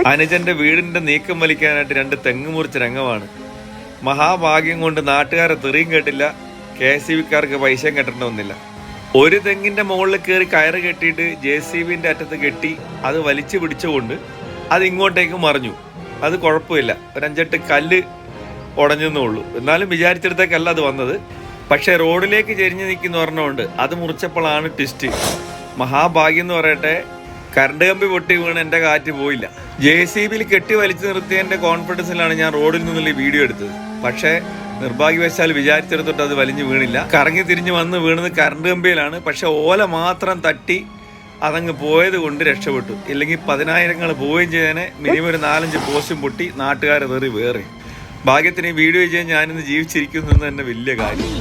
അനുജന്റെ വീടിന്റെ നീക്കം വലിക്കാനായിട്ട് രണ്ട് തെങ്ങ് മുറിച്ച രംഗമാണ്. മഹാഭാഗ്യം കൊണ്ട് നാട്ടുകാരെ തെറിയും കേട്ടില്ല കെ സി ബിക്കാർക്ക് പൈസയും കെട്ടേണ്ട ഒരു തെങ്ങിന്റെ മുകളിൽ കയറി കയറ് കെട്ടിയിട്ട് ജെ സി ബിന്റെ അറ്റത്ത് കെട്ടി അത് വലിച്ചു പിടിച്ചുകൊണ്ട് അത് ഇങ്ങോട്ടേക്ക് മറിഞ്ഞു. അത് കുഴപ്പമില്ല. ഒരു കല്ല് ഉടഞ്ഞെന്നേ ഉള്ളൂ എന്നാലും വിചാരിച്ചിടത്തേക്കല്ല അത് വന്നത്. പക്ഷെ റോഡിലേക്ക് ചെരിഞ്ഞു നിൽക്കുന്ന പറഞ്ഞുകൊണ്ട് അത് മുറിച്ചപ്പോഴാണ് ട്വിസ്റ്റ് മഹാഭാഗ്യം എന്ന് പറയട്ടെ കരണ്ട് കമ്പി പൊട്ടി വീണ് എന്റെ കാറ്റ് പോയില്ല. ജെ സി ബിയിൽ കെട്ടി വലിച്ചു നിർത്തിയതിന്റെ കോൺഫിഡൻസിലാണ് ഞാൻ റോഡിൽ നിന്നുള്ള വീഡിയോ എടുത്തത്. പക്ഷേ നിർഭാഗ്യവശാൽ വിചാരിച്ചെടുത്തിട്ട് അത് വലിഞ്ഞു വീണില്ല. കറങ്ങി തിരിഞ്ഞ് വന്ന് വീണത് കറണ്ട് കമ്പിയിലാണ്. പക്ഷെ ഓല മാത്രം തട്ടി അതങ്ങ് പോയത് കൊണ്ട് രക്ഷപ്പെട്ടു. ഇല്ലെങ്കിൽ പതിനായിരങ്ങൾ പോവുകയും ചെയ്തേനെ മിനിമം ഒരു നാലഞ്ച് പോസ്റ്റും പൊട്ടി നാട്ടുകാരെ തെറി വേറെ. ഭാഗ്യത്തിന് ഈ വീഡിയോ ചെയ്യാൻ ഞാനിന്ന് ജീവിച്ചിരിക്കുന്നു എന്ന് തന്നെ വലിയ കാര്യം.